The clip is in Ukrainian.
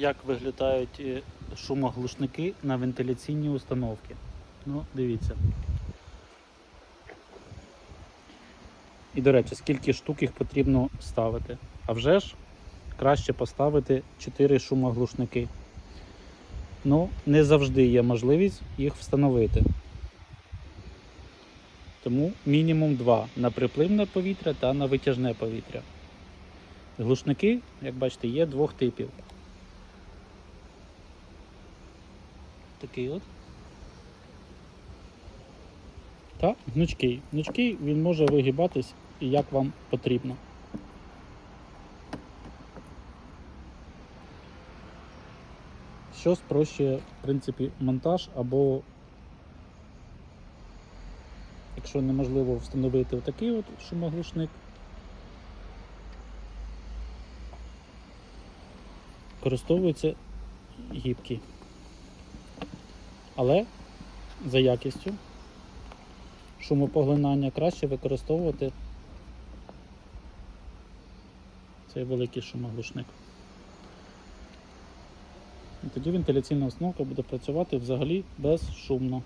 як виглядають е, шумоглушники на вентиляційній установці. Ну, дивіться. І, до речі, скільки штук їх потрібно ставити. А вже ж краще поставити 4 шумоглушники. Ну, не завжди є можливість їх встановити. Тому мінімум 2 на припливне повітря та на витяжне повітря. Глушники, як бачите, є двох типів. Такий от. Та гнучкий. Гнучкий він може вигибатись як вам потрібно. Що спрощує, в принципі, монтаж або якщо неможливо встановити отакий от шумоглушник, користовуються гібкі. Але за якістю шумопоглинання краще використовувати цей великий шумоглушник. І тоді вентиляційна установка буде працювати взагалі безшумно.